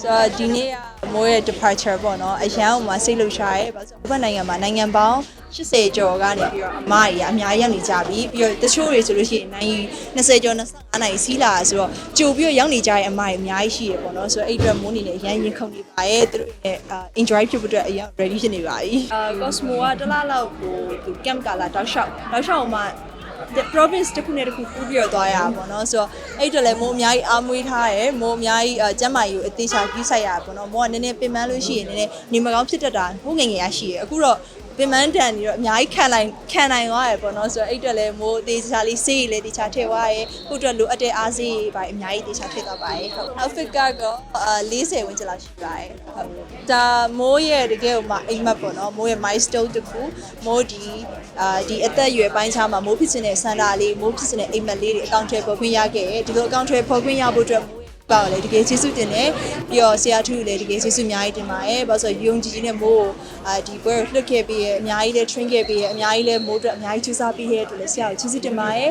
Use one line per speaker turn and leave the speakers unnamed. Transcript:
ဆိုတော့ဒီနေ့ကမိုးရဲ့ departure ပေါ့နော်အရန်ဟိုမှာစိတ်လှုပ်ရှားရဲဘာလို့လဲဆိုတော့ဘယ်နိုင်ငံမှာနိုင်ငံပေါင်း80ကျော်ကနေပြီးတော့အမကြီးကအများကြီးရောက်နေကြပြီပြီးတော့တချို့တွေဆိုလို့ရှိရင်နိုင်20ကျော်25နိုင်စီးလာဆိုတော့ကြိုပြီးတော့ရောက်နေကြတဲ့အမကြီးအများကြီးရှိရပေါ့နော်ဆိုတော့အဲ့အတွက်မိုးနေနေအရန်ရင်ခုန်နေပါရဲ့သူတို့ရဲ့ enjoy ဖြစ်ဖို့အတွက်အရန် ready ဖြစ်နေပါပြီအာ Cosmo ကတစ်လားလောက်ကိုသူ camp ကလာတောက်လျှောက်တောက်လျှောက်မှာ the province တစ်ခုနဲ့တစ်ခုကူးပြီးတော့သွားရတာပေါ့နော်ဆိုတော့အဲ့အတွက်လည်းမိုးအများကြီးအားမွေးထားရယ်မိုးအများကြီးကျမ်းမာရေးကိုအသေးချာကြီးဆိုင်ရတာပေါ့နော်မိုးကနည်းနည်းပင်ပန်းလို့ရှိရင်နည်းနည်းနေမကောင်းဖြစ်တတ်တာဟိုငယ်ငယ်ရရှိရယ်အခုတော့ ပင်ပန်းတန်ပြီးတော့အများကြီးခံနိုင်ခံနိုင်သွားရယ်ပေါ့နော်ဆိုတော့အဲ့အတွက်လည်းမိုးအသေးချာလေးစေးရည်လည်းတေချာထည့်သွားရယ်ခုအတွက်လိုအပ်တဲ့အားစေးရည်ပါအများကြီးတေချာထည့်သွားပါရယ်ဟုတ် outfit ကတော့အာ40ဝန်းကျင်လောက်ရှိပါရယ်ဟုတ်ဒါမိုးရဲ့တကယ်ဟိုမှာအိမ်မက်ပေါ့နော်မိုးရဲ့ milestone တစ်ခုမိုးဒီအာဒီအသက်အရွယ်ပိုင်းခြားမှာမိုးဖြစ်နေတဲ့စန္ဒာလေးမိုးဖြစ်နေတဲ့အိမ်မက်လေးတွေအကောင့်ထဲပေါ်ခွင့်ရခဲ့တယ်ဒီလိုအကောင့်ထဲပေါ်ခွင့်ရဖို့အတွက်မိုး ပါလေတကယ်ကျေးဇူးတင်တယ်ပြီးတော့ဆရာထုလည်းတကယ်ကျေးဇူးအများကြီးတင်ပါတယ်ဘာလို့ဆိုယုံကြည်ခြင်းနဲ့မိုးကိုအာဒီပွဲကိုလွတ်ခဲ့ပြီးရအများကြီးလည်း train ခဲ့ပြီးရအများကြီးလည်းမိုးအတွက်အများကြီးကြိုးစားပြီးရတဲ့အတွက်လည်းဆရာကိုကျေးဇူးတင်ပါတယ်